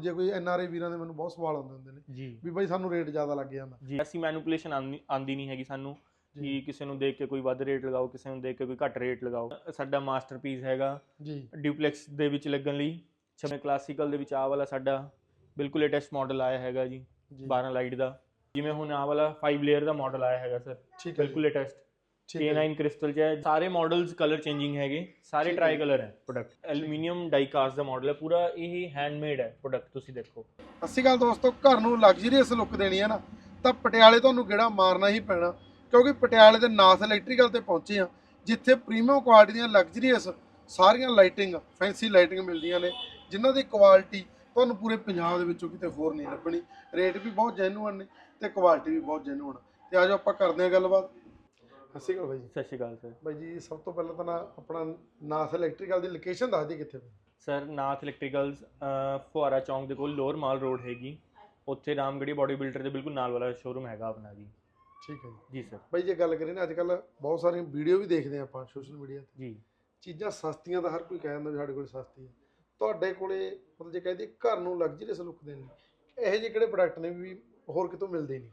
ਤੁਹਾਨੂੰ ਜੇ ਕੋਈ ਐਨ ਆਰ ਆਈ ਵੀਰਾਂ ਦੇ ਮੈਨੂੰ ਬਹੁਤ ਸਵਾਲ ਆਉਂਦੇ ਹੁੰਦੇ ਨੇ ਜੀ। ਵੀ ਬਾਈ ਸਾਨੂੰ ਰੇਟ ਜ਼ਿਆਦਾ ਲੱਗ ਜਾਂਦਾ। ਜੀ। ਅਸੀਂ ਮੈਨੂਪੂਲੇਸ਼ਨ ਆਂਦੀ ਨਹੀਂ ਹੈਗੀ ਸਾਨੂੰ ਕਿ ਕਿਸੇ ਨੂੰ ਦੇਖ ਕੇ ਕੋਈ ਵੱਧ ਰੇਟ ਲਗਾਓ ਕਿਸੇ ਨੂੰ ਦੇਖ ਕੇ ਕੋਈ ਘੱਟ ਰੇਟ ਲਗਾਓ। ਸਾਡਾ ਮਾਸਟਰਪੀਸ ਹੈਗਾ ਜੀ। ਡਿਊਪਲੈਕਸ ਦੇ ਵਿੱਚ ਲੱਗਣ ਲਈ। ਛਵੇਂ ਕਲਾਸੀਕਲ ਦੇ ਵਿੱਚ ਆਹ ਵਾਲਾ ਸਾਡਾ ਬਿਲਕੁਲ ਲੇਟੈਸਟ ਮਾਡਲ ਆਇਆ ਹੈਗਾ ਜੀ ਜੀ। 12 ਲਾਈਟ ਦਾ। ਜਿਵੇਂ ਹੁਣ ਆਹ ਵਾਲਾ 5 ਲੇਅਰ ਦਾ ਮਾਡਲ ਆਇਆ ਹੈਗਾ ਸਰ ਬਿਲਕੁਲ ਲੇਟੈਸਟ K9 ਕ੍ਰਿਸਟਲ ਹੈ। ਸਾਰੇ ਮਾਡਲਸ ਕਲਰ ਚੇਂਜਿੰਗ ਹੈਗੇ। ਸਾਰੇ। ਟਰਾਈ ਕਲਰ ਹੈ। ਪ੍ਰੋਡਕਟ ਐਲੂਮੀਨੀਅਮ ਡਾਈ ਕਾਸਟ ਦਾ ਮਾਡਲ ਹੈ। ਪੂਰਾ ਇਹ ਹੈਂਡਮੇਡ ਹੈ ਪ੍ਰੋਡਕਟ ਤੁਸੀਂ ਦੇਖੋ। ਸ਼੍ਰੀ ਅਕਾਲ ਦੋਸਤੋ ਘਰ ਨੂੰ ਲਗਜ਼ਰੀਅਸ ਲੁੱਕ ਦੇਣੀ ਹੈ ਨਾ ਤਾਂ ਪਟਿਆਲੇ ਤੁਹਾਨੂੰ ਗੇੜਾ ਮਾਰਨਾ ਹੀ ਪੈਣਾ ਕਿਉਂਕਿ ਪਟਿਆਲੇ ਦੇ ਨਾਥ ਇਲੈਕਟ੍ਰੀਕਲ ਤੇ ਪਹੁੰਚੇ ਆ ਜਿੱਥੇ ਪ੍ਰੀਮੀਅਮ ਕੁਆਲਿਟੀ ਦੀਆਂ ਲਗਜ਼ਰੀਅਸ ਸਾਰੀਆਂ ਲਾਈਟਿੰਗ ਫੈਂਸੀ ਲਾਈਟਿੰਗ ਮਿਲਦੀਆਂ ਨੇ ਜਿਨ੍ਹਾਂ ਦੀ ਕੁਆਲਿਟੀ ਤੁਹਾਨੂੰ ਪੂਰੇ ਪੰਜਾਬ ਦੇ ਵਿੱਚੋਂ ਕਿਤੇ ਹੋਰ ਨਹੀਂ ਲੱਭਣੀ। ਰੇਟ ਵੀ ਬਹੁਤ ਜੈਨੂਅਨ ਨੇ ਤੇ ਕੁਆਲਿਟੀ ਵੀ ਬਹੁਤ ਜੈਨੂਅਨ ਤੇ ਆਜੋ ਆਪਾਂ ਕਰਦੇ ਹਾਂ ਗੱਲਬਾਤ। ਸਤਿ ਸ਼੍ਰੀ ਅਕਾਲ ਬਾਈ ਜੀ। ਸਤਿ ਸ਼੍ਰੀ ਅਕਾਲ ਸਰ। ਬਾਈ ਜੀ ਸਭ ਤੋਂ ਪਹਿਲਾਂ ਤਾਂ ਨਾ ਆਪਣਾ ਨਾਥ ਇਲੈਕਟ੍ਰੀਕਲ ਦੀ ਲੋਕੇਸ਼ਨ ਦੱਸ ਦਿਓ ਕਿੱਥੇ? ਪਈ ਸਰ ਨਾਥ ਇਲੈਕਟ੍ਰੀਕਲਸ ਫੁਆਰਾ ਚੌਂਕ ਦੇ ਕੋਲ ਲੋਅਰ ਮਾਲ ਰੋਡ ਹੈਗੀ। ਉੱਥੇ ਰਾਮਗੜੀ ਬਾਡੀ ਬਿਲਡਰ ਦੇ ਬਿਲਕੁਲ ਨਾਲ ਵਾਲਾ ਸ਼ੋਰੂਮ ਹੈਗਾ ਆਪਣਾ ਜੀ। ਠੀਕ ਹੈ ਜੀ। ਜੀ ਸਰ। ਬਾਈ ਜੇ ਗੱਲ ਕਰੀਏ ਨਾ ਅੱਜ ਕੱਲ ਬਹੁਤ ਸਾਰੀਆਂ ਵੀਡੀਓ ਵੀ ਦੇਖਦੇ ਹਾਂ ਆਪਾਂ ਸੋਸ਼ਲ ਮੀਡੀਆ ਤੇ। ਜੀ। ਚੀਜ਼ਾਂ ਸਸਤੀਆਂ ਤਾਂ ਹਰ ਕੋਈ ਕਹਿ ਦਿੰਦਾ ਵੀ ਸਾਡੇ ਕੋਲ ਸਸਤੀ ਹੈ। ਤੁਹਾਡੇ ਕੋਲੇ ਮਤਲਬ ਜੇ ਕਹਿੰਦੇ ਘਰ ਨੂੰ ਲਗਜ਼ਰੀਅਸ ਲੁੱਕ ਦੇਣ ਲਈ ਇਹੋ ਜਿਹੇ ਕਿਹੜੇ ਪ੍ਰੋਡਕਟ ਨੇ ਵੀ ਹੋਰ ਕਿਤੋਂ ਮਿਲਦੇ ਨਹੀਂ?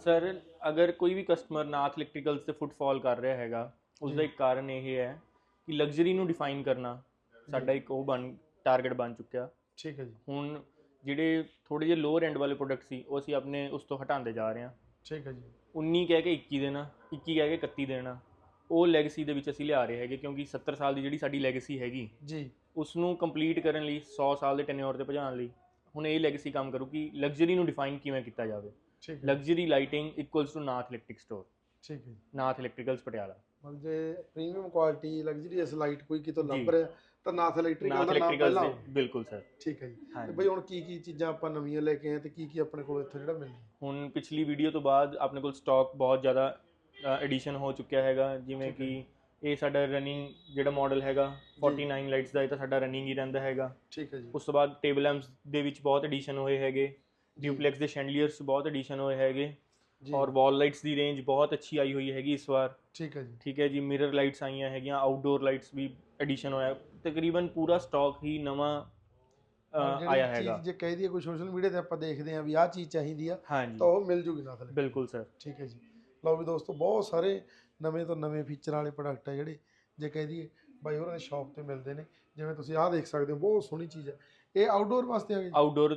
ਸਰ ਅਗਰ ਕੋਈ ਵੀ ਕਸਟਮਰ ਨਾਥ ਇਲੈਕਟ੍ਰੀਕਲਸ ਤੇ ਫੁੱਟਫਾਲ ਕਰ ਰਿਹਾ ਹੈਗਾ ਉਸ ਦਾ। ਇੱਕ ਕਾਰਨ ਇਹ ਹੈ ਕਿ ਲਗਜ਼ਰੀ ਨੂੰ ਡਿਫਾਈਨ ਕਰਨਾ ਸਾਡਾ ਇੱਕ ਉਹ ਬਣ ਟਾਰਗੇਟ ਬਣ ਚੁੱਕਿਆ। ਠੀਕ ਹੈ ਜੀ। ਹੁਣ ਜਿਹੜੇ ਥੋੜੇ ਜਿਹੇ ਲੋਅਰ ਐਂਡ ਵਾਲੇ ਪ੍ਰੋਡਕਟ ਸੀ ਉਹ ਅਸੀਂ ਆਪਣੇ ਉਸ ਤੋਂ ਹਟਾਉਂਦੇ ਜਾ ਰਹੇ ਹਾਂ। ਠੀਕ ਹੈ ਜੀ। 19 ਕਹਿ ਕੇ 21 ਦੇਣਾ 21 ਕਹਿ ਕੇ 31 ਦੇਣਾ ਉਹ ਲੈਗੇਸੀ ਦੇ ਵਿੱਚ ਅਸੀਂ ਲਿਆ ਰਹੇ ਹੈਗੇ ਕਿਉਂਕਿ 70 ਸਾਲ ਦੀ ਜਿਹੜੀ ਸਾਡੀ ਲੈਗੇਸੀ ਹੈਗੀ ਜੀ। ਉਸ ਨੂੰ ਕੰਪਲੀਟ ਕਰਨ ਲਈ 100 ਸਾਲ ਦੇ ਟੈਨਿਓਰ ਤੇ ਪਹੁੰਚਾਉਣ ਲਈ ਹੁਣ ਇਹ ਲੈਗੇਸੀ ਕੰਮ ਕਰੂ ਕਿ ਲਗਜ਼ਰੀ ਨੂੰ ਡਿਫਾਈਨ ਕਿਵੇਂ ਕੀਤਾ ਜਾਵੇ। ਠੀਕ ਹੈ। Luxury lighting equals to Nath electric store ਠੀਕ ਹੈ। ਨਾਥ ਇਲੈਕਟ੍ਰੀਕਲਸ ਪਟਿਆਲਾ ਮਤਲਬ ਜੇ ਪ੍ਰੀਮੀਅਮ ਕੁਆਲਿਟੀ ਲਗਜ਼ਰੀਅਸ ਲਾਈਟ ਕੋਈ ਕਿਤੋਂ ਲੱਭ। ਰਿਹਾ ਤਾਂ ਨਾਥ ਇਲੈਕਟ੍ਰੀਕਲ ਦਾ ਨਾਮ ਪਹਿਲਾਂ। ਬਿਲਕੁਲ ਸਰ ਠੀਕ ਹੈ ਜੀ। ਤੇ ਬਈ ਹੁਣ ਕੀ ਕੀ ਚੀਜ਼ਾਂ ਆਪਾਂ ਨਵੀਆਂ ਲੈ ਕੇ ਆਏ ਤੇ ਕੀ ਕੀ ਆਪਣੇ ਕੋਲ ਇੱਥੇ ਜਿਹੜਾ ਮਿਲਦਾ ਹੁਣ ਪਿਛਲੀ ਵੀਡੀਓ ਤੋਂ ਬਾਅਦ ਆਪਣੇ ਕੋਲ ਸਟਾਕ ਬਹੁਤ ਜ਼ਿਆਦਾ ਐਡੀਸ਼ਨ ਹੋ ਚੁੱਕਿਆ ਹੈਗਾ। ਜਿਵੇਂ। ਕਿ ਇਹ ਸਾਡਾ ਰਨਿੰਗ ਜਿਹੜਾ ਮਾਡਲ ਹੈਗਾ 49 ਲਾਈਟਸ ਦਾ ਇਹ ਤਾਂ ਸਾਡਾ ਰਨਿੰਗ ਹੀ ਰਹਿੰਦਾ ਹੈਗਾ। ਠੀਕ ਹੈ ਜੀ। ਉਸ ਤੋਂ ਬਾਅਦ ਟੇਬਲ ਲੈਂਪਸ ਦੇ ਵਿੱਚ ਬਹੁਤ ਐਡੀਸ਼ਨ ਹੋਏ ਹੈਗੇ। ਡਿਊਪਲੈਕਸ ਦੇ ਸ਼ੈਂਡਲੀਅਰਸ ਬਹੁਤ ਐਡੀਸ਼ਨ ਹੋਏ ਹੈਗੇ ਔਰ ਵਾਲ ਲਾਈਟਸ ਦੀ ਰੇਂਜ ਬਹੁਤ ਅੱਛੀ ਆਈ ਹੋਈ ਹੈਗੀ ਇਸ ਵਾਰ। ਠੀਕ ਹੈ ਜੀ। ਠੀਕ ਹੈ ਜੀ ਮਿਰਰ ਲਾਈਟਸ ਆਈਆਂ ਹੈਗੀਆਂ ਆਊਟਡੋਰ ਲਾਈਟਸ ਵੀ ਐਡੀਸ਼ਨ ਹੋਇਆ। ਤਕਰੀਬਨ ਪੂਰਾ ਸਟਾਕ ਹੀ ਨਵਾਂ ਆਇਆ ਹੈਗਾ। ਜੇ ਕਹਿ ਦਈਏ ਕੋਈ ਸੋਸ਼ਲ ਮੀਡੀਆ ਤੇ ਆਪਾਂ ਦੇਖਦੇ ਆ ਵੀ ਆਹ ਚੀਜ਼ ਚਾਹੀਦੀ ਆ ਤਾਂ ਉਹ ਮਿਲ ਜੂਗੀ electrical। ਬਿਲਕੁਲ ਸਰ। ਠੀਕ ਹੈ ਜੀ। ਲਓ ਵੀ ਦੋਸਤੋ ਬਹੁਤ ਸਾਰੇ ਨਵੇਂ ਤੋਂ ਨਵੇਂ ਫੀਚਰ ਵਾਲੇ ਪ੍ਰੋਡਕਟ ਆ ਜਿਹੜੇ ਜੇ ਕਹਿ ਦਈਏ ਬਾਈ ਹੋਰਾਂ ਦੀ ਸ਼ਾਪ ਤੇ ਮਿਲਦੇ ਨੇ। ਜਿਵੇਂ ਤੁਸੀਂ ਆਹ ਦੇਖ ਸਕਦੇ ਹੋ ਬਹੁਤ ਸੋਹਣੀ ਚੀਜ਼ ਹੈ ਇਹ ਆਊਟਡੋਰ ਵਾਸਤੇ ਆ ਗਈ? ਆਊਟਡੋਰ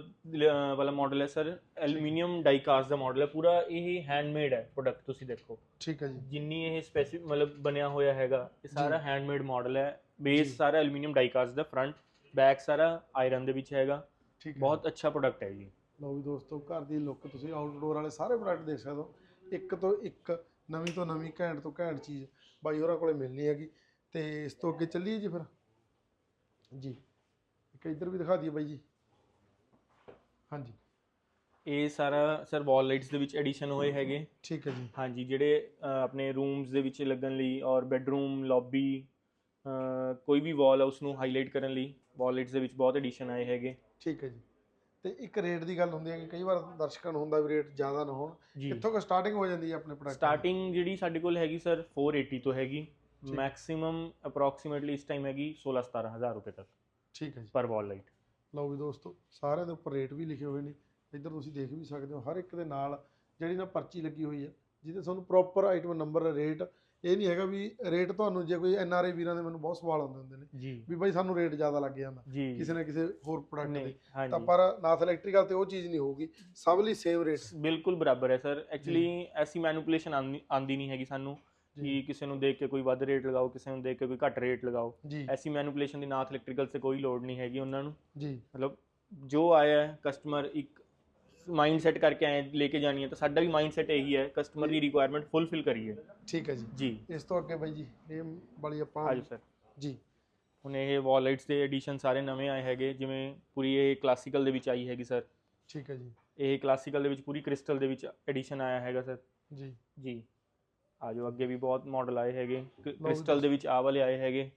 ਵਾਲਾ ਮਾਡਲ ਹੈ ਸਰ। ਐਲੂਮੀਨੀਅਮ ਡਾਈ ਕਾਸਟ ਦਾ ਮਾਡਲ ਹੈ। ਪੂਰਾ ਇਹ ਹੈਂਡਮੇਡ ਹੈ ਪ੍ਰੋਡਕਟ ਤੁਸੀਂ ਦੇਖੋ। ਠੀਕ ਹੈ ਜੀ। ਜਿੰਨੀ ਇਹ ਸਪੈਸਿਫਿਕ ਮਤਲਬ ਬਣਿਆ ਹੋਇਆ ਹੈਗਾ ਇਹ ਸਾਰਾ। ਹੈਂਡਮੇਡ ਮਾਡਲ ਹੈ। ਬੇਸ ਸਾਰਾ ਐਲੂਮੀਨੀਅਮ ਡਾਈ ਕਾਸਟ ਦਾ ਫਰੰਟ ਬੈਕ ਸਾਰਾ ਆਇਰਨ ਦੇ ਵਿੱਚ ਹੈਗਾ। ਠੀਕ ਹੈ ਬਹੁਤ ਅੱਛਾ ਪ੍ਰੋਡਕਟ ਹੈ ਜੀ। ਲਓ ਵੀ ਦੋਸਤੋ ਘਰ ਦੀ ਲੁੱਕ ਤੁਸੀਂ ਆਊਟਡੋਰ ਵਾਲੇ ਸਾਰੇ ਪ੍ਰੋਡਕਟ ਦੇਖ ਸਕਦੇ ਹੋ। ਇੱਕ ਤੋਂ ਇੱਕ ਨਵੀਂ ਤੋਂ ਨਵੀਂ ਘੈਂਟ ਤੋਂ ਘੈਂਟ ਚੀਜ਼ ਬਾਈ ਹੋਰਾਂ ਕੋਲੇ ਮਿਲਣੀ ਹੈਗੀ। ਤੇ ਇਸ ਤੋਂ ਅੱਗੇ ਚੱਲੀਏ ਜੀ ਫਿਰ। ਜੀ। ਇੱਕ ਇੱਧਰ ਵੀ ਦਿਖਾ ਦਈਏ ਬਾਈ ਜੀ। ਹਾਂਜੀ। ਇਹ ਸਾਰਾ ਸਰ ਵਾਲ ਲਾਈਟਸ ਦੇ ਵਿੱਚ ਐਡੀਸ਼ਨ ਹੋਏ ਹੈਗੇ। ਠੀਕ ਹੈ ਜੀ। ਹਾਂਜੀ ਜਿਹੜੇ ਅ, ਆਪਣੇ ਰੂਮਸ ਦੇ ਵਿੱਚ ਲੱਗਣ ਲਈ ਔਰ ਬੈੱਡਰੂਮ ਲੌਬੀ ਕੋਈ ਵੀ ਵਾਲ ਹੈ ਉਸ ਨੂੰ ਹਾਈਲਾਈਟ ਕਰਨ ਲਈ ਵਾਲ ਲਾਈਟਸ ਦੇ ਵਿੱਚ ਬਹੁਤ ਐਡੀਸ਼ਨ ਆਏ ਹੈਗੇ। ਠੀਕ ਹੈ ਜੀ। ਤੇ ਇੱਕ ਰੇਟ ਦੀ ਗੱਲ ਹੁੰਦੀ ਹੈ ਕਿ ਕਈ ਵਾਰ ਦਰਸ਼ਕਾਂ ਨੂੰ ਹੁੰਦਾ ਵੀ ਰੇਟ ਜ਼ਿਆਦਾ ਨਾ ਹੋਣ। ਜੀ। ਕਿੱਥੋਂ ਕੁ ਸਟਾਰਟਿੰਗ ਹੋ ਜਾਂਦੀ ਹੈ ਆਪਣੇ ਪ੍ਰੋਡਕਟ ਸਟਾਰਟਿੰਗ ਜਿਹੜੀ ਸਾਡੇ ਕੋਲ ਹੈਗੀ ਸਰ 480 ਤੋਂ ਹੈਗੀ। ਮੈਕਸਿਮਮ ਅਪਰੋਕਸੀਮੇਟਲੀ ਇਸ ਟਾਈਮ ਹੈਗੀ 16 17000 ਰੁਪਏ ਤੱਕ। ਠੀਕ ਹੈ ਜੀ। ਪਰ ਵਾਲ ਲਾਈਟ ਲਓ ਵੀ ਦੋਸਤੋ ਸਾਰਿਆਂ ਦੇ ਉੱਪਰ ਰੇਟ ਵੀ ਲਿਖੇ ਹੋਏ ਨੇ। ਇੱਧਰ ਤੁਸੀਂ ਦੇਖ ਵੀ ਸਕਦੇ ਹੋ ਹਰ ਇੱਕ ਦੇ ਨਾਲ ਜਿਹੜੀ ਨਾ ਪਰਚੀ ਲੱਗੀ ਹੋਈ ਹੈ ਜਿਹਦੇ ਤੁਹਾਨੂੰ ਪ੍ਰੋਪਰ ਆਈਟਮ ਨੰਬਰ ਰੇਟ ਇਹ ਨਹੀਂ ਹੈਗਾ ਵੀ ਰੇਟ ਤੁਹਾਨੂੰ ਜੇ ਕੋਈ ਐਨ ਆਰ ਆਈ ਵੀਰਾਂ ਦੇ ਮੈਨੂੰ ਬਹੁਤ ਸਵਾਲ ਆਉਂਦੇ ਹੁੰਦੇ ਨੇ ਵੀ ਬਾਈ ਸਾਨੂੰ ਰੇਟ ਜ਼ਿਆਦਾ ਲੱਗ ਜਾਂਦਾ ਕਿਸੇ ਨਾ ਕਿਸੇ ਹੋਰ ਪ੍ਰੋਡਕਟ ਦੇ। ਤਾਂ ਪਰ ਨਾਥ ਇਲੈਕਟ੍ਰੀਕਲ ਤੇ ਉਹ ਚੀਜ਼ ਨਹੀਂ ਹੋਊਗੀ ਸਭ ਲਈ ਸੇਮ ਰੇਟ ਬਿਲਕੁਲ ਬਰਾਬਰ ਹੈ ਸਰ ਐਕਚੁਅਲੀ ਐਸੀ ਮੈਨੂਪੂਲੇਸ਼ਨ ਆਂਦੀ ਨਹੀਂ ਹੈਗੀ ਸਾਨੂੰ। ਕਿ ਕਿਸੇ ਨੂੰ ਦੇਖ ਕੇ ਕੋਈ ਵੱਧ ਰੇਟ ਲਗਾਓ ਕਿਸੇ ਨੂੰ ਦੇਖ ਕੇ ਕੋਈ ਘੱਟ ਰੇਟ ਲਗਾਓ। ਐਸੀ ਮੈਨੂਪੂਲੇਸ਼ਨ ਦੀ ਨਾਥ ਇਲੈਕਟ੍ਰੀਕਲ ਤੇ ਕੋਈ ਲੋੜ ਨਹੀਂ ਹੈਗੀ ਉਹਨਾਂ ਨੂੰ। ਜੀ। ਮਤਲਬ ਜੋ ਆਇਆ ਹੈ ਕਸਟਮਰ ਇੱਕ ਮਾਈਂਡ ਸੈਟ ਕਰਕੇ ਆਏ ਲੈ ਕੇ ਜਾਣੀ ਹੈ ਤਾਂ ਸਾਡਾ ਵੀ ਮਾਈਂਡ ਸੈਟ ਇਹੀ ਹੈ ਕਸਟਮਰ ਦੀ ਰਿਕੁਆਇਰਮੈਂਟ ਫੁੱਲਫਿਲ ਕਰੀਏ ਠੀਕ ਹੈ ਜੀ। ਜੀ। ਇਸ ਤੋਂ ਅੱਗੇ ਬਾਈ ਜੀ ਇਹ ਵਾਲੀ ਆਪਾਂ ਆਜੋ ਸਰ ਜੀ। ਹੁਣ ਇਹ ਵਾਲ ਲਾਈਟਸ ਦੇ ਐਡੀਸ਼ਨ ਸਾਰੇ ਨਵੇਂ ਆਏ ਹੈਗੇ ਜਿਵੇਂ ਪੂਰੀ ਇਹ ਕਲਾਸੀਕਲ ਦੇ ਵਿੱਚ ਆਈ ਹੈਗੀ ਸਰ ਠੀਕ ਹੈ ਜੀ। ਇਹ ਕਲਾਸੀਕਲ ਦੇ ਵਿੱਚ ਪੂਰੀ ਕ੍ਰਿਸਟਲ ਦੇ ਵਿੱਚ ਐਡੀਸ਼ਨ ਆਇਆ ਹੈਗਾ ਸਰ ਜੀ। ਜੀ। ਆਜੋ ਅੱਗੇ ਵੀ ਬਹੁਤ ਮਾਡਲ ਆਏ ਹੈਗੇ। ਕ੍ਰਿਸਟਲ ਦੇ ਵਿੱਚ ਆ ਵਾਲੇ ਆਏ ਹੈਗੇ।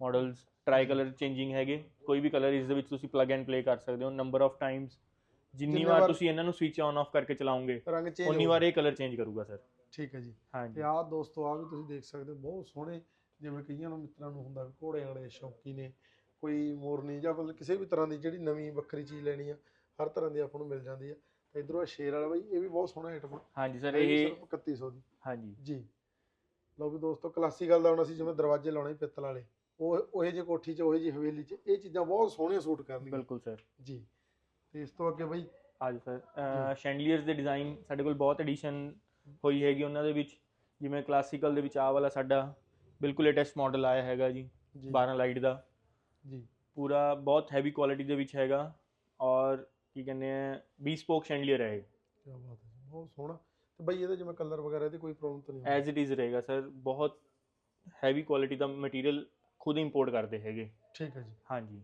ਮਾਡਲਸ ਟਰਾਈ ਕਲਰ ਚੇਂਜਿੰਗ ਹੈਗੇ। ਕੋਈ ਵੀ ਕਲਰ ਇਸ ਦੇ ਵਿੱਚ ਤੁਸੀਂ ਪਲੱਗ ਐਂਡ ਪਲੇ ਕਰ ਸਕਦੇ ਹੋ ਨੰਬਰ ਆਫ ਟਾਈਮਸ ਜਿੰਨੀ ਵਾਰ ਤੁਸੀਂ ਇਹਨਾਂ ਨੂੰ ਸਵਿਚ ਆਨ ਆਫ ਕਰਕੇ ਚੇਂਜ ਉਨੀ ਵਾਰ ਇਹ ਕਲਰ ਚੇਂਜ ਕਰੂਗਾ ਸਰ ਠੀਕ ਹੈ ਜੀ। ਹਾਂਜੀ। ਤੇ ਆਹ ਦੋਸਤੋ ਆ ਵੀ ਤੁਸੀਂ ਦੇਖ ਸਕਦੇ ਹੋ ਬਹੁਤ ਸੋਹਣੇ ਜਿਵੇਂ ਕਈਆਂ ਨੂੰ ਮਿੱਤਰਾਂ ਨੂੰ ਹੁੰਦਾ ਘੋੜੇ ਵਾਲੇ ਸ਼ੌਕੀ ਨੇ ਕੋਈ ਮੋਰਨੀ ਜਾਂ ਮਤਲਬ ਕਿਸੇ ਵੀ ਤਰ੍ਹਾਂ ਦੀ ਜਿਹੜੀ ਨਵੀਂ ਵੱਖਰੀ ਚੀਜ਼ ਲੈਣੀ ਆ ਹਰ ਤਰ੍ਹਾਂ ਦੀ ਆਪਾਂ ਨੂੰ ਮਿਲ ਜਾਂਦੀ ਆ। ਇਧਰੋਂ ਆ ਸ਼ੇਰ ਵਾਲਾ ਬਾਈ ਇਹ ਵੀ ਬਹੁਤ ਸੋਹਣਾ ਆਈਟਮ ਆ ਹਾਂਜੀ ਸਰ ਇਹ ਵੀ ਇਹ ਸਿਰਫ 3100 ਦੀ। ਹਾਂਜੀ। ਜੀ। ਲਓ ਵੀ ਦੋਸਤੋ ਕਲਾਸੀਕਲ ਦਾ ਹੁਣ ਅਸੀਂ ਜਿਵੇਂ ਦਰਵਾਜ਼ੇ ਲਾਉਣੇ ਪਿੱਤਲ ਵਾਲੇ ਉਹ ਉਹੇ ਜਿਹੇ ਕੋਠੀ 'ਚ ਉਹੇ ਜਿਹੀ ਹਵੇਲੀ 'ਚ ਇਹ ਚੀਜ਼ਾਂ ਬਹੁਤ ਸੋਹਣੀਆਂ ਸੂਟ ਕਰਨਗੀਆਂ। ਬਿਲਕੁਲ ਸਰ। ਜੀ। ਤੇ ਇਸ ਤੋਂ ਅੱਗੇ ਬਾਈ? ਆਜੋ ਸਰ ਸ਼ੈਂਡਲੀਅਰਸ ਦੇ ਡਿਜ਼ਾਈਨ ਸਾਡੇ ਕੋਲ ਬਹੁਤ ਐਡੀਸ਼ਨ ਹੋਈ ਹੈਗੀ ਉਹਨਾਂ ਦੇ ਵਿੱਚ। ਜਿਵੇਂ ਕਲਾਸੀਕਲ ਦੇ ਵਿੱਚ ਆਹ ਵਾਲਾ ਸਾਡਾ ਬਿਲਕੁਲ ਲੇਟੈਸਟ ਮਾਡਲ ਆਇਆ ਹੈਗਾ ਜੀ ਜੀ। 12 ਲਾਈਟ ਦਾ। ਜੀ। ਪੂਰਾ ਬਹੁਤ ਹੈਵੀ ਕੁਆਲਿਟੀ ਦੇ ਵਿੱਚ ਹੈਗਾ ਔਰ ਕੀ ਕਹਿੰਦੇ ਆ 20 ਸਪੋਕ ਸ਼ੈਂਡਲੀਅਰ ਹੈ ਕੀ ਬਾਤ ਹੈ ਜੀ, ਬਹੁਤ ਸੋਹਣਾ। ਤੇ ਬਾਈ ਇਹਦੇ ਜਿਵੇਂ ਕਲਰ ਵਗੈਰਾ ਇਹਦੀ ਕੋਈ ਪ੍ਰੋਬਲਮ ਤਾਂ ਨਹੀਂ ਐਜ਼ ਇਟ ਇਜ਼ ਰਹੇਗਾ ਸਰ ਬਹੁਤ ਹੈਵੀ ਕੁਆਲਿਟੀ ਦਾ ਮਟੀਰੀਅਲ ਖੁਦ ਇੰਪੋਰਟ ਕਰਦੇ ਹੈਗੇ। ਠੀਕ ਹੈ ਜੀ। ਹਾਂਜੀ।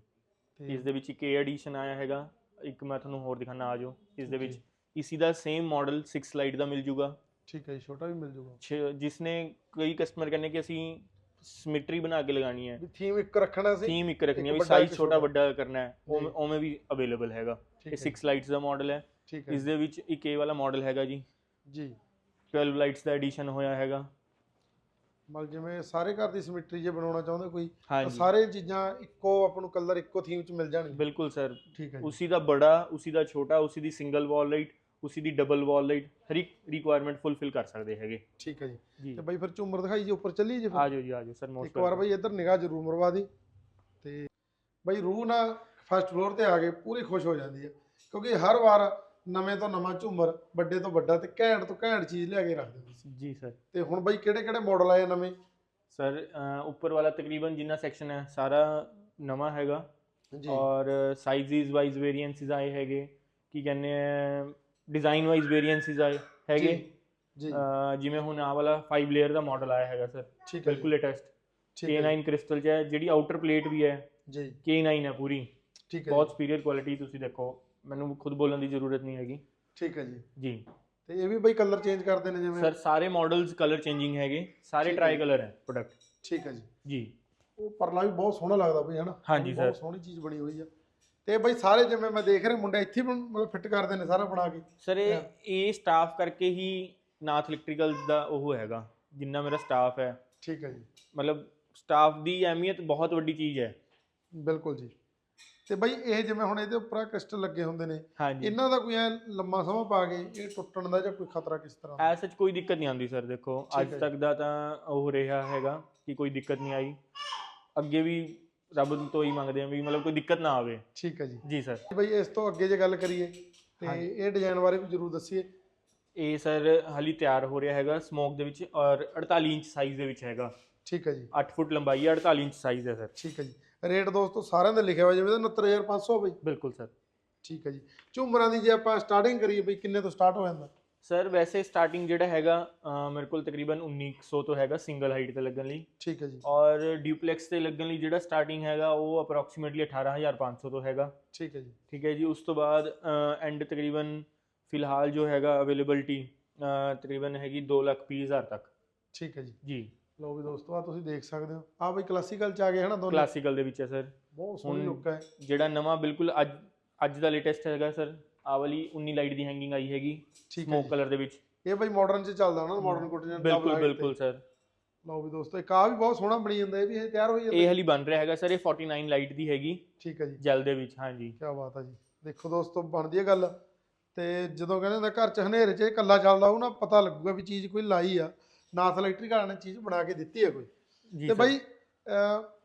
ਤੇ ਇਸ ਦੇ ਵਿੱਚ ਇੱਕ ਏ ਐਡੀਸ਼ਨ ਆਇਆ ਹੈਗਾ ਇੱਕ ਮੈਂ ਤੁਹਾਨੂੰ ਹੋਰ ਦਿਖਾਣਾ ਆ ਜਾਓ। ਇਸ ਦੇ ਵਿੱਚ ਜੀ, ਇਸੀ ਦਾ ਸੇਮ ਮਾਡਲ 6 ਲਾਈਟ ਦਾ ਮਿਲ ਜੂਗਾ। ਠੀਕ ਹੈ ਜੀ ਛੋਟਾ ਵੀ ਮਿਲ ਜਾਊਗਾ ਛ- ਜਿਸਨੇ ਕਈ ਕਸਟਮਰ ਕਹਿੰਦੇ ਕਿ ਅਸੀਂ ਸਿਮਟਰੀ ਬਣਾ ਕੇ ਲਗਾਣੀ ਹੈ। ਵੀ ਥੀਮ ਇੱਕ ਰੱਖਣਾ ਸੀ। ਥੀਮ ਇੱਕ ਰੱਖਣੀ ਹੈ ਵੀ ਵੱਡਾ, ਸਾਈਜ਼ ਇੱਕ ਛੋਟਾ ਛੋਟਾ। ਵੱਡਾ ਕਰਨਾ ਹੈ ਜੀ। ਉਵੇਂ ਉਵੇਂ ਵੀ ਅਵੇਲੇਬਲ ਹੈਗਾ। ਇਹ ਹੈ 6 ਲਾਈਟਸ ਦਾ ਮਾਡਲ ਹੈ। ਠੀਕ ਹੈ। ਇਸ ਦੇ ਵਿੱਚ ਇੱਕ ਇਹ ਵਾਲਾ ਮਾਡਲ ਹੈਗਾ ਜੀ। ਜੀ। 12 ਲਾਈਟਸ ਦਾ ਐਡੀਸ਼ਨ ਹੋਇਆ ਹੈਗਾ। ਮਤਲਬ ਜਿਵੇਂ ਸਾਰੇ ਘਰ ਦੀ ਸਿਮਟਰੀ ਜੇ ਬਣਾਉਣਾ ਚਾਹੁੰਦੇ ਕੋਈ ਤਾਂ ਹਾਂਜੀ। ਸਾਰੇ ਚੀਜ਼ਾਂ ਇੱਕੋ ਆਪਾਂ ਨੂੰ ਕਲਰ ਇੱਕੋ ਥੀਮ 'ਚ ਮਿਲ ਜਾਣਗੇ। ਬਿਲਕੁਲ ਸਰ। ਠੀਕ ਹੈ ਜੀ। ਉਸੀ ਦਾ ਬੜਾ ਉਸੀ ਦਾ ਛੋਟਾ ਉਸੀ ਦੀ ਸਿੰਗਲ ਵਾਲ ਲਾਈਟ ਉਸੀ ਦੀ ਡਬਲ ਵਾਲ ਲਾਈਟ ਹਰ ਇੱਕ ਰਿਕੁਆਇਰਮੈਂਟ ਫੁੱਲਫਿਲ ਕਰ ਸਕਦੇ ਹੈਗੇ। ਠੀਕ ਹੈ ਜੀ। ਜੀ। ਤੇ ਬਾਈ ਫਿਰ ਝੂਮਰ ਦਿਖਾਈ ਜੀ ਉੱਪਰ ਚੱਲੀਏ ਜੀ ਫਿਰ? ਆ ਜਾਓ ਜੀ ਆ ਜਾਓ ਸਰ ਮੋਸਟ ਇੱਕ ਵਾਰ ਬਾਈ ਇੱਧਰ ਨਿਗਾਹ ਜ਼ਰੂਰ ਮਰਵਾ ਦੀ। ਤੇ ਬਾਈ ਰੂਹ ਨਾ ਫਸਟ ਫਲੋਰ ਤੇ ਆ ਕੇ ਪੂਰੀ ਖੁਸ਼ ਹੋ ਜਾਂਦੀ ਹੈ। ਕਿਉਂਕਿ ਹਰ ਵਾਰ ਨਵੇਂ ਤੋਂ ਨਵਾਂ ਝੂਮਰ ਵੱਡੇ ਤੋਂ ਵੱਡਾ ਤੇ ਘੈਂਟ ਤੋਂ ਘੈਂਟ ਚੀਜ਼ ਲਿਆ ਕੇ ਰੱਖਦੇ ਤੁਸੀਂ ਜੀ ਸਰ। ਤੇ ਹੁਣ ਬਾਈ ਕਿਹੜੇ ਕਿਹੜੇ ਮਾਡਲ ਆਏ ਆ ਨਵੇਂ? ਸਰ ਉੱਪਰ ਵਾਲਾ ਤਕਰੀਬਨ ਜਿੰਨਾ ਸੈਕਸ਼ਨ ਹੈ ਸਾਰਾ ਨਵਾਂ ਹੈਗਾ। ਜੀ। ਔਰ ਸਾਈਜ਼ਸ ਵਾਈਜ਼ ਵੇਰੀਐਂਸਿਸ ਆਏ ਹੈਗੇ। ਕੀ ਕਹਿੰਦੇ ਆ ਡਿਜ਼ਾਈਨ ਵਾਈਜ਼ ਵੇਰੀਐਂਸਿਸ ਆਏ ਹੈਗੇ। ਜੀ ਜਿਵੇਂ ਹੁਣ ਆਹ ਵਾਲਾ 5 ਲੇਅਰ ਦਾ ਮਾਡਲ ਆਇਆ ਹੈਗਾ ਸਰ। ਠੀਕ ਬਿਲਕੁਲ ਲੇਟੈਸਟ ਠੀਕ ਹੈ K9 ਕ੍ਰਿਸਟਲ ਚ ਹੈ ਜਿਹੜੀ ਆਊਟਰ ਪਲੇਟ ਵੀ ਹੈ ਜੀ। K9 ਹੈ ਪੂਰੀ। ਠੀਕ ਹੈ ਬਹੁਤ ਸੁਪੀਰੀਅਰ ਕੁਆਲਿਟੀ ਤੁਸੀਂ ਦੇਖੋ। ਮੈਨੂੰ ਖੁਦ ਬੋਲਣ ਦੀ ਜ਼ਰੂਰਤ ਨਹੀਂ ਹੈਗੀ। ਠੀਕ ਹੈ ਜੀ। ਜੀ। ਤੇ ਇਹ ਵੀ ਬਾਈ ਕਲਰ ਚੇਂਜ ਕਰਦੇ ਨੇ ਜਿਵੇਂ? ਸਰ ਸਾਰੇ ਮਾਡਲਸ ਕਲਰ ਚੇਂਜਿੰਗ ਹੈਗੇ। ਸਾਰੇ ਟਰਾਈ। ਕਲਰ ਹੈ ਪ੍ਰੋਡਕਟ ਠੀਕ ਹੈ ਜੀ। ਜੀ। ਉਹ ਪਰਲਾ ਵੀ ਬਹੁਤ ਸੋਹਣਾ ਲੱਗਦਾ ਬਈ ਹਨਾ? ਹਾਂਜੀ ਬਹੁਤ ਸਰ। ਸੋਹਣੀ ਚੀਜ਼ ਬਣੀ ਹੋਈ ਆ। ਤੇ ਬਈ ਸਾਰੇ ਜਿਵੇਂ ਮੈਂ ਦੇਖ ਰਿਹਾ ਮੁੰਡੇ ਇੱਥੇ ਮਤਲਬ ਫਿੱਟ ਕਰਦੇ ਨੇ ਸਾਰਾ ਬਣਾ ਕੇ। ਸਰ. ਇਹ ਸਟਾਫ ਕਰਕੇ ਹੀ ਨਾਥ ਇਲੈਕਟ੍ਰੀਕਲਸ ਦਾ ਉਹ ਹੈਗਾ ਜਿੰਨਾ ਮੇਰਾ ਸਟਾਫ ਹੈ। ਠੀਕ ਹੈ ਜੀ। ਮਤਲਬ ਸਟਾਫ ਦੀ ਅਹਿਮੀਅਤ ਬਹੁਤ ਵੱਡੀ ਚੀਜ਼ ਹੈ। ਬਿਲਕੁਲ ਜੀ। ਤੇ ਬਈ ਇਹ ਜਿਵੇਂ ਹੁਣ ਇਹਦੇ ਉੱਪਰ ਕ੍ਰਿਸਟਲ ਲੱਗੇ ਹੁੰਦੇ ਨੇ ਇਹਨਾਂ ਦਾ ਕੋਈ ਐ ਲੰਮਾ ਸਮਾਂ ਪਾ ਕੇ ਇਹ ਟੁੱਟਣ ਦਾ ਜਾਂ ਕੋਈ ਖਤਰਾ ਕਿਸ ਤਰ੍ਹਾਂ ਦਾ? ਐਸ ਕੋਈ ਦਿੱਕਤ ਨਹੀਂ ਆਉਂਦੀ ਸਰ ਦੇਖੋ। ਅੱਜ ਤੱਕ ਦਾ ਤਾਂ ਉਹ ਰਿਹਾ ਹੈਗਾ ਕਿ ਕੋਈ ਦਿੱਕਤ ਨਹੀਂ ਆਈ। ਅੱਗੇ ਵੀ ਰੱਬ ਤੋਂ ਹੀ ਮੰਗਦੇ ਆ ਵੀ ਮਤਲਬ ਕੋਈ ਦਿੱਕਤ ਨਾ ਆਵੇ। ਠੀਕ ਹੈ ਜੀ। ਜੀ ਸਰ ਬਈ ਇਸ ਤੋਂ ਅੱਗੇ ਜੇ ਗੱਲ ਕਰੀਏ ਤੇ। ਇਹ ਡਿਜ਼ਾਈਨ ਬਾਰੇ ਵੀ ਜਰੂਰ ਦੱਸੀਏ। ਇਹ ਸਰ ਹਾਲੀ ਤਿਆਰ ਹੋ ਰਿਹਾ ਹੈਗਾ ਸਮੋਕ ਦੇ ਵਿੱਚ ਔਰ 48 ਇੰਚ ਸਾਈਜ਼ ਦੇ ਵਿੱਚ ਹੈਗਾ। ਠੀਕ ਹੈ ਜੀ। 8 ਫੁੱਟ ਲੰਬਾਈ ਹੈ 48 ਇੰਚ ਸਾਈਜ਼ ਹੈ ਸਰ ਠੀਕ ਹੈ ਜੀ। ਰੇਟ ਦੋਸਤੋ ਸਾਰਿਆਂ ਦਾ ਲਿਖਿਆ ਹੋਇਆ ਜਿਵੇਂ 69500 ਬਈ। ਬਿਲਕੁਲ ਸਰ। ਠੀਕ ਹੈ ਜੀ। ਝੂਮਰਾਂ ਦੀ ਜੇ ਆਪਾਂ ਸਟਾਰਟਿੰਗ ਕਰੀਏ ਬਈ ਕਿੰਨੇ ਤੋਂ ਸਟਾਰਟ ਹੋ ਜਾਂਦਾ? ਸਰ ਵੈਸੇ ਸਟਾਰਟਿੰਗ ਜਿਹੜਾ ਹੈਗਾ ਮੇਰੇ ਕੋਲ ਤਕਰੀਬਨ 1900 ਤੋਂ ਹੈਗਾ ਸਿੰਗਲ ਹਾਈਟ ਤੇ ਲੱਗਣ ਲਈ। ਠੀਕ ਹੈ ਜੀ। ਔਰ ਡਿਊਪਲੈਕਸ ਤੇ ਲੱਗਣ ਲਈ ਜਿਹੜਾ ਸਟਾਰਟਿੰਗ ਹੈਗਾ ਉਹ ਅਪਰੋਕਸੀਮੇਟਲੀ 18500 ਤੋਂ ਹੈਗਾ। ਠੀਕ ਹੈ ਜੀ। ਠੀਕ ਹੈ ਜੀ ਉਸ ਤੋਂ ਬਾਅਦ ਐਂਡ ਤਕਰੀਬਨ ਫਿਲਹਾਲ ਜੋ ਹੈਗਾ ਅਵੇਲੇਬਿਲਟੀ ਤਕਰੀਬਨ ਹੈਗੀ 2 ਲੱਖ ਵੀਹ ਹਜ਼ਾਰ ਤੱਕ। ਠੀਕ ਹੈ ਜੀ। ਜੀ। ਲਓ ਵੀ ਦੋਸਤੋ ਆ ਤੁਸੀਂ ਦੇਖ ਸਕਦੇ ਹੋ। ਆ ਬਈ ਕਲਾਸੀਕਲ ਚ ਆ ਗਏ ਹਨਾ ਦੋਨੋਂ? ਕਲਾਸੀਕਲ ਦੇ ਵਿੱਚ ਹੈ ਸਰ ਬਹੁਤ ਸੋਹਣੀ ਹੁਣ- ਲੁੱਕ ਹੈ। ਜਿਹੜਾ ਨਵਾਂ ਬਿਲਕੁਲ ਅੱਜ ਅੱਜ ਦਾ ਲੇਟੈਸਟ ਹੈਗਾ ਸਰ ਆ ਵਾਲੀ 19 ਲਾਈਟ ਦੀ ਹੈਂਗਿੰਗ ਆਈ ਹੈਗੀ ਠੀਕ ਹੈ ਸਮੋਕ। ਕਲਰ ਦੇ ਵਿੱਚ। ਇਹ ਬਈ ਮਾਡਰਨ ਚ ਚੱਲਦਾ ਨਾ ਮਾਡਰਨ ਕੋਟੀਆਂ ਬਿਲਕੁਲ ਬਿਲਕੁਲ ਸਰ ਲਓ ਵੀ ਦੋਸਤੋ ਇੱਕ ਆ ਵੀ ਬਹੁਤ ਸੋਹਣਾ ਬਣੀ ਜਾਂਦਾ ਇਹ ਵੀ ਇਹ ਤਿਆਰ ਹੋਈ ਇਹ ਜਾਂਦਾ ਹਲੀ ਬਣ ਰਿਹਾ ਹੈਗਾ ਸਰ ਇਹ 49 ਲਾਈਟ ਦੀ ਹੈਗੀ। ਠੀਕ ਹੈ ਜੀ। ਜੈਲ ਦੇ ਵਿੱਚ ਹਾਂਜੀ। ਕੀ ਬਾਤ ਹੈ ਜੀ। ਦੇਖੋ ਦੋਸਤੋ ਬਣਦੀ ਹੈ ਗੱਲ। ਤੇ ਜਦੋਂ ਕਹਿੰਦੇ ਹੁੰਦਾ ਘਰ ਚ ਹਨੇਰੇ ਚ ਇਹ ਕੱਲਾ ਚੱਲਦਾ ਉਹ ਨਾ ਪਤਾ ਲੱਗੂਗਾ ਵੀ ਚੀਜ਼ ਕੋਈ ਲਾਈ ਆ। ਨਾਥ ਇਲੈਕਟ੍ਰਿਕ ਵਾਲਿਆਂ ਨੇ ਚੀਜ਼ ਬਣਾ ਕੇ ਦਿੱਤੀ ਹੈ ਕੋਈ। ਤੇ। ਬਾਈ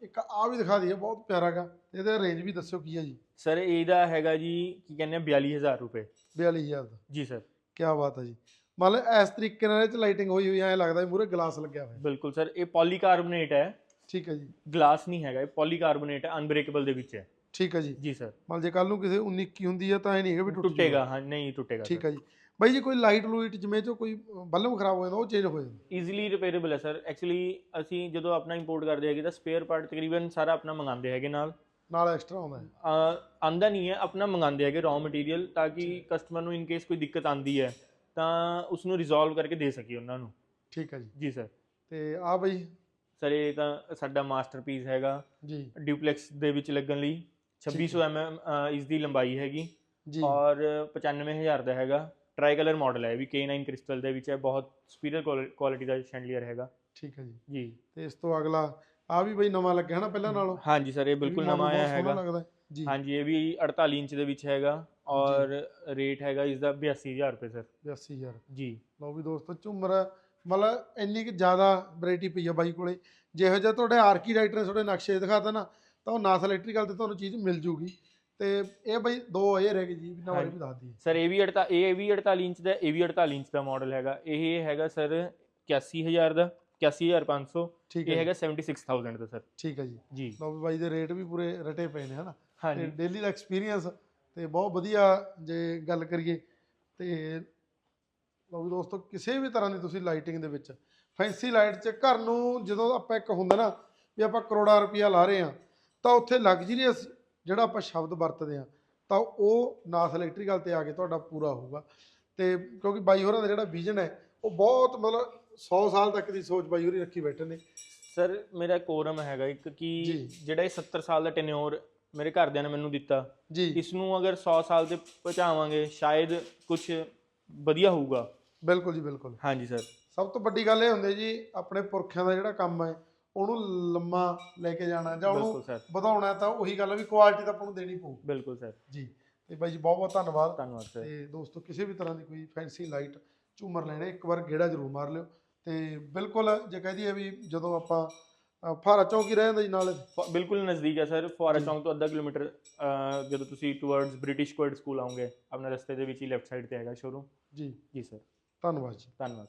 ਇੱਕ ਆ ਵੀ ਦਿਖਾ ਦਈਏ ਬਹੁਤ ਪਿਆਰਾ ਗਾ। ਇਹਦਾ ਰੇਂਜ ਵੀ ਦੱਸਿਓ ਕੀ ਹੈ ਜੀ? ਸਰ ਇਹਦਾ ਹੈਗਾ ਜੀ ਕੀ ਕਹਿੰਦੇ ਆ 42000 ਰੁਪਏ। 42000 ਦਾ। ਜੀ ਸਰ। ਕੀ ਬਾਤ ਹੈ ਜੀ। ਮੰਨ ਲਓ ਇਸ ਤਰੀਕੇ ਨਾਲ ਇਹ ਚ ਲਾਈਟਿੰਗ ਹੋਈ ਹੋਈ ਐ ਲੱਗਦਾ ਮੂਰੇ ਗਲਾਸ ਲੱਗਿਆ ਹੋਇਆ। ਬਿਲਕੁਲ ਸਰ ਇਹ ਪੋਲੀਕਾਰਬੋਨੇਟ ਹੈ। ਠੀਕ ਹੈ ਜੀ। ਗਲਾਸ ਨਹੀਂ ਹੈਗਾ ਇਹ ਪੋਲੀਕਾਰਬੋਨੇਟ ਹੈ ਅਨਬ੍ਰੇਕੇਬਲ ਦੇ ਵਿੱਚ ਹੈ। ਠੀਕ ਹੈ ਜੀ। ਜੀ ਸਰ। ਮੰਨ ਜੇ ਕੱਲ ਨੂੰ ਕਿਸੇ 19 ਕੀ ਹੁੰਦੀ ਆ ਤਾਂ ਇਹ ਨਹੀਂ ਹੈਗਾ ਵੀ ਟੁੱਟ ਟੁੱਟੇਗਾ। ਹਾਂ ਨਹੀਂ ਟੁੱਟੇਗਾ ਠੀਕ ਹੈ ਜੀ। ਬਾਈ ਜੀ ਕੋਈ ਲਾਈਟ ਲੂਈਟ ਜਿਵੇਂ ਜੋ ਕੋਈ ਬੱਲਬ ਖਰਾਬ ਹੋ ਜਾਂਦਾ ਉਹ ਚੇਂਜ ਹੋ ਜਾਂਦਾ। ਈਜ਼ੀਲੀ ਰਿਪੇਅਰੇਬਲ ਹੈ ਸਰ ਐਕਚੁਅਲੀ ਅਸੀਂ ਜਦੋਂ ਆਪਣਾ ਇੰਪੋਰਟ ਕਰਦੇ ਹੈਗੇ ਤਾਂ ਸਪੇਅਰ ਪਾਰਟ ਤਕਰੀਬਨ ਸਾਰਾ ਆਪਣਾ ਮੰਗਾਉਂਦੇ ਹੈਗੇ ਨਾਲ। ਨਾਲ ਐਕਸਟਰਾ ਆਉਂਦਾ ਹੈ। ਆਂਦਾ ਨਹੀਂ ਹੈ ਆਪਣਾ ਮੰਗਾਉਂਦੇ ਹੈਗੇ ਰॉ ਮਟੀਰੀਅਲ ਤਾਂ ਕਿ ਕਸਟਮਰ ਨੂੰ ਇਨ ਕੇਸ ਕੋਈ ਦਿੱਕਤ ਆਂਦੀ ਹੈ ਤਾਂ ਉਸ ਨੂੰ ਰਿਜ਼ੋਲਵ ਕਰਕੇ ਦੇ ਸਕੀਏ ਉਹਨਾਂ ਨੂੰ। ਠੀਕ ਹੈ ਜੀ। ਜੀ ਸਰ ਤੇ ਆ ਬਈ। ਸਰ ਇਹ ਤਾਂ ਸਾਡਾ ਮਾਸਟਰਪੀਸ ਹੈਗਾ। ਜੀ। ਡਿਊਪਲੈਕਸ ਦੇ ਵਿੱਚ ਲੱਗਣ ਲਈ 2600 mm ਇਸ ਦੀ ਲੰਬਾਈ ਹੈਗੀ। ਜੀ। ਔਰ 95000 ਦਾ ਹੈਗਾ। ਟਰਾਈ ਕਲਰ ਮਾਡਲ ਹੈ ਵੀ K9 ਕ੍ਰਿਸਟਲ ਦੇ ਵਿੱਚ ਹੈ ਬਹੁਤ ਸੁਪੀਰੀਅਰ ਕੁਆਲਿਟੀ ਦਾ ਸ਼ੈਂਡਲੀਅਰ ਹੈਗਾ। ਠੀਕ ਹੈ ਜੀ। ਜੀ। ਤੇ ਇਸ ਤੋਂ ਅਗਲਾ ਆ ਵੀ ਬਈ ਨਵਾਂ ਲੱਗਿਆ ਹਨਾ ਪਹਿਲਾਂ ਨਾਲੋਂ? ਹਾਂਜੀ ਸਰ ਇਹ ਬਿਲਕੁਲ ਨਵਾਂ ਆਇਆ ਹੈਗਾ। ਹੈ। ਜੀ। ਹਾਂਜੀ ਇਹ ਵੀ 48 ਇੰਚ ਦੇ ਵਿੱਚ ਹੈਗਾ ਔਰ ਰੇਟ ਹੈਗਾ ਇਸ ਦਾ 82000 ਰੁਪਏ ਸਰ। 82000 ਜੀ। ਲਓ ਵੀ ਦੋਸਤੋ ਝੁੰਮਰ ਮਤਲਬ ਇੰਨੀ ਕਿ ਜ਼ਿਆਦਾ ਵੈਰਾਈਟੀ ਪਈ ਆ ਬਾਈ ਕੋਲੇ। ਜਿਹੋ ਜਿਹਾ ਤੁਹਾਡੇ ਆਰਕੀਟੈਕਟ ਨੇ ਤੁਹਾਡੇ ਨਕਸ਼ੇ ਦਿਖਾਤਾ ਨਾ ਤਾਂ ਉਹ ਨਾਸ ਇਲੈਕਟ੍ਰੀਕਲ ਤੇ ਤੁਹਾਨੂੰ ਚੀਜ਼ ਮਿਲ ਜੂਗੀ। ਤੇ ਇਹ ਬਾਈ ਦੋ ਇਹ ਰਹਿ ਗਏ ਜੀ ਨਵਾਂ। ਵੀ ਦੱਸ ਦਈਏ। ਸਰ ਇਹ ਵੀ 48 ਇਹ ਵੀ 48 ਇੰਚ ਦਾ ਇਹ ਵੀ 48 ਇੰਚ ਦਾ ਮਾਡਲ ਹੈਗਾ। ਇਹ ਹੈਗਾ ਸਰ 81000 ਦਾ 81500 ਠੀਕ ਇਹ ਹੈਗਾ 76000 ਦਾ ਸਰ। ਠੀਕ ਹੈ ਜੀ। ਜੀ। ਲਓ ਵੀ ਬਾਈ ਦੇ ਰੇਟ ਵੀ ਪੂਰੇ ਰਟੇ ਪਏ ਨੇ ਹਨਾ? ਤੇ ਡੇਲੀ ਦਾ ਐਕਸਪੀਰੀਅੰਸ ਤੇ ਬਹੁਤ ਵਧੀਆ ਜੇ ਗੱਲ ਕਰੀਏ ਤੇ ਲਓ ਵੀ ਦੋਸਤੋ ਕਿਸੇ ਵੀ ਤਰ੍ਹਾਂ ਦੀ ਤੁਸੀਂ ਲਾਈਟਿੰਗ ਦੇ ਵਿੱਚ ਫੈਂਸੀ ਲਾਈਟ 'ਚ ਘਰ ਨੂੰ ਜਦੋਂ ਆਪਾਂ ਇੱਕ ਹੁੰਦਾ ਨਾ ਵੀ ਆਪਾਂ ਕਰੋੜਾਂ ਰੁਪਈਆ ਲਾ ਰਹੇ ਆ ਤਾਂ ਉੱਥੇ ਲਗਜ਼ਰੀਅਸ ਜਿਹੜਾ ਆਪਾਂ ਸ਼ਬਦ ਵਰਤਦੇ ਆ ਤਾਂ ਉਹ ਨਾਸ ਇਲੈਕਟ੍ਰੀਕਲ ਤੇ ਆ ਕੇ ਤੁਹਾਡਾ ਪੂਰਾ ਹੋਊਗਾ। ਤੇ ਕਿਉਂਕਿ ਬਾਈ ਹੋਰਾਂ ਦਾ ਜਿਹੜਾ ਵਿਜ਼ਨ ਹੈ ਉਹ ਬਹੁਤ ਮਤਲਬ 100 ਸਾਲ ਤੱਕ ਦੀ ਸੋਚ ਬਾਈ ਹੋਰੀ ਰੱਖੀ ਬੈਠੇ ਨੇ। ਸਰ ਮੇਰਾ ਕੋਰਮ ਹੈਗਾ ਇੱਕ ਕਿ। ਜਿਹੜਾ ਇਹ 70 ਸਾਲ ਦਾ ਟੈਨਿਓਰ ਮੇਰੇ ਘਰਦਿਆਂ ਨੇ ਮੈਨੂੰ ਦਿੱਤਾ। ਜੀ। ਇਸ ਨੂੰ ਅਗਰ 100 ਸਾਲ ਤੇ ਪਹੁੰਚਾਵਾਂਗੇ ਸ਼ਾਇਦ ਕੁਝ ਵਧੀਆ ਹੋਊਗਾ। ਬਿਲਕੁਲ ਜੀ ਬਿਲਕੁਲ। ਹਾਂਜੀ ਸਰ। ਸਭ ਤੋਂ ਵੱਡੀ ਗੱਲ ਇਹ ਹੁੰਦੀ ਜੀ ਆਪਣੇ ਪੁਰਖਿਆਂ ਦਾ ਜਿਹੜਾ ਕੰਮ ਹੈ ਉਹਨੂੰ ਲੰਮਾ ਲੈ ਕੇ ਜਾਣਾ ਜਾਂ ਬਿਲਕੁਲ ਉਹਨੂੰ ਸਰ। ਵਧਾਉਣਾ ਤਾਂ ਉਹੀ ਗੱਲ ਹੈ ਵੀ ਕੁਆਲਿਟੀ ਤਾਂ ਆਪਾਂ ਨੂੰ ਦੇਣੀ ਪਊ। ਬਿਲਕੁਲ ਸਰ। ਜੀ। ਤੇ ਬਾਈ ਜੀ ਬਹੁਤ ਬਹੁਤ ਧੰਨਵਾਦ। ਧੰਨਵਾਦ ਸਰ। ਤੇ ਦੋਸਤੋ ਕਿਸੇ ਵੀ ਤਰ੍ਹਾਂ ਦੀ ਕੋਈ ਫੈਂਸੀ ਲਾਈਟ ਝੂਮਰ ਲੈਣੇ ਇੱਕ ਵਾਰ ਗੇੜਾ ਜ਼ਰੂਰ ਮਾਰ ਲਿਓ। ਤੇ ਬਿਲਕੁਲ ਜੇ ਕਹਿ ਦਈਏ ਵੀ ਜਦੋਂ ਆਪਾਂ ਅ, ਫਾਰਾ ਚੌਂਕ ਹੀ ਰਹਿ ਜਾਂਦਾ ਜੀ ਨਾਲ। ਫ- ਬਿਲਕੁਲ ਨਜ਼ਦੀਕ ਹੈ ਸਰ। ਫੁਆਰਾ। ਚੌਂਕ ਤੋਂ ਅੱਧਾ ਕਿਲੋਮੀਟਰ ਅਹ, ਜਦੋਂ ਤੁਸੀਂ ਟੁਵਰਡਸ ਬ੍ਰਿਟਿਸ਼ ਕੋਰਟ ਸਕੂਲ ਆਉਂਗੇ ਆਪਣੇ ਰਸਤੇ ਦੇ ਵਿੱਚ ਹੀ ਲੈਫਟ ਸਾਈਡ ਤੇ ਹੈਗਾ ਸ਼ੋਰੂਮ ਜੀ। ਜੀ ਸਰ। ਧੰਨਵਾਦ ਜੀ। ਧੰਨਵਾਦ।